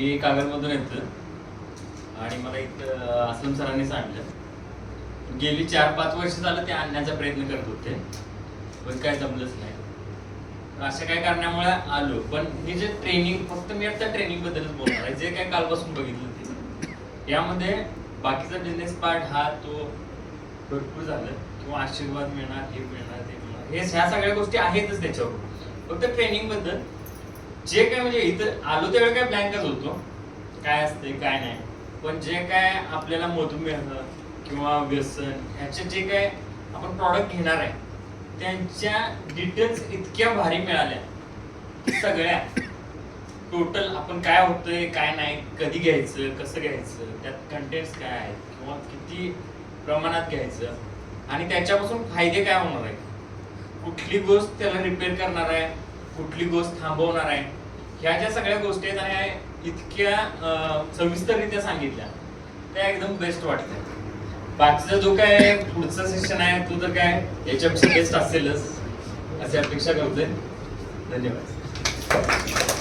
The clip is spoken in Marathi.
मी कागलमधून येतो आणि मला इथं असलम सरांनी सांगितलं. गेली चार पाच वर्ष झालं ते आणण्याचा प्रयत्न करत होते. पण काय जमलंच नाही. अशा काय कारणामुळे आलो. पण हे जे ट्रेनिंग फक्त मी आता ट्रेनिंग बद्दलच बोलणार आहे. जे काय कालपासून बघितलं ते. यामध्ये बाकीचा बिझनेस पार्ट हा तो भरपूर झालं. किंवा आशीर्वाद मिळणार हे मिळणार ते मिळणार. हे ह्या सगळ्या गोष्टी आहेतच त्याच्यावर. फक्त ट्रेनिंगबद्दल जे काय म्हणजे इथं आलो त्यावेळी काय ब्लँकच होतो. काय असते काय नाही. पण जे काय आपल्याला मधुमेह किंवा व्यसन ह्याचे जे काय आपण प्रॉडक्ट घेणार आहे त्यांच्या डिटेल्स इतक्या भारी मिळाल्या सगळ्या. टोटल आपण काय होतंय काय नाही कधी घ्यायचं कसं घ्यायचं त्यात कंटेंट्स काय आहेत किंवा किती प्रमाणात घ्यायचं आणि त्याच्यापासून फायदे काय होणार आहे कुठली गोष्ट त्याला रिपेअर करणार आहे? कुठली गोष्ट थांबवणार आहे? ह्या ज्या सगळ्या गोष्टी आहेत आणि इतक्या सविस्तररित्या सांगितल्या त्या एकदम बेस्ट वाटतं बाकीचा जो काय पुढचा सेशन आहे तो तर काय याच्यापेक्षा बेस्ट असेलच अशी अपेक्षा करतोय. धन्यवाद.